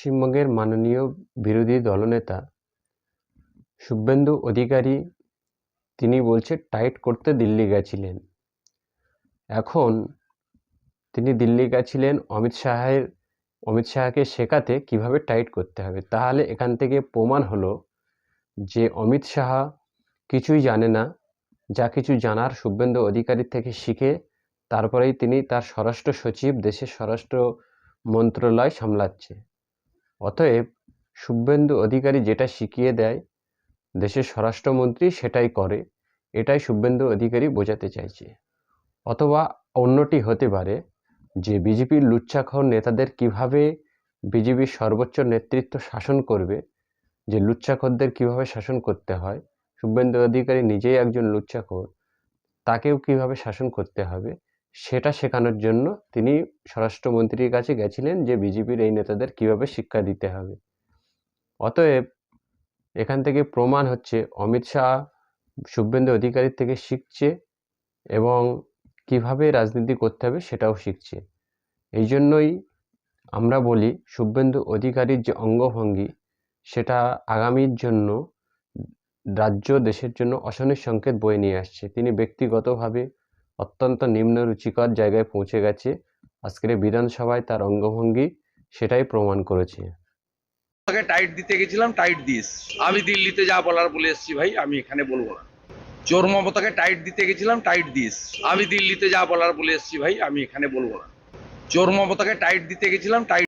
পশ্চিমবঙ্গের মাননীয় বিরোধী দলনেতা শুভেন্দু অধিকারী, তিনি বলছে টাইট করতে দিল্লি গেছিলেন। এখন তিনি দিল্লি গেছিলেন, অমিত শাহের, অমিত শাহকে শেখাতে কীভাবে টাইট করতে হবে। তাহলে এখান থেকে প্রমাণ হলো যে অমিত শাহ কিছুই জানে না, যা কিছু জানার শুভেন্দু অধিকারীর থেকে শিখে তারপরেই তিনি তার স্বরাষ্ট্র সচিব, দেশের স্বরাষ্ট্র মন্ত্রণালয় সামলাচ্ছে। অতএব শুভেন্দু অধিকারী যেটা শিখিয়ে দেয়, দেশের স্বরাষ্ট্রমন্ত্রী সেটাই করে, এটাই শুভেন্দু অধিকারী বোঝাতে চাইছে। অথবা অন্যটি হতে পারে যে বিজেপির লুচ্চাখর নেতাদের কীভাবে বিজেপির সর্বোচ্চ নেতৃত্ব শাসন করবে, যে লুচ্চাখরদের কীভাবে শাসন করতে হয়, শুভেন্দু অধিকারী নিজেই একজন লুচ্চাখোর, তাকেও কীভাবে শাসন করতে হবে সেটা শেখানোর জন্য তিনি স্বরাষ্ট্রমন্ত্রীর কাছে গেছিলেন যে বিজেপির এই নেতাদের কীভাবে শিক্ষা দিতে হবে। অতএব এখান থেকে প্রমাণ হচ্ছে অমিত শাহ শুভেন্দু অধিকারীর থেকে শিখছে এবং কীভাবে রাজনীতি করতে হবে সেটাও শিখছে। এই জন্যই আমরা বলি শুভেন্দু অধিকারীর যে অঙ্গভঙ্গি সেটা আগামীর জন্য রাজ্য দেশের জন্য অশনির সংকেত বয়ে নিয়ে আসছে। তিনি ব্যক্তিগতভাবে অত্যন্ত নিম্ন রুচিকর জায়গায় পৌঁছে গেছে। আজকের বিধানসভায় তার অঙ্গভঙ্গি সেটাই প্রমাণ করেছে। তাকে টাইট দিতে গেছিলাম টাইট দিস আমি দিল্লিতে যা বলার বলে এসেছি ভাই, আমি এখানে বলব না। চোর মমতাকে টাইট দিতে গেছিলাম টাইট দিস আমি দিল্লিতে যা বলার বলে এসেছি ভাই, আমি এখানে বলব না। চোর মমতাকে টাইট দিতে গেছিলাম টাইট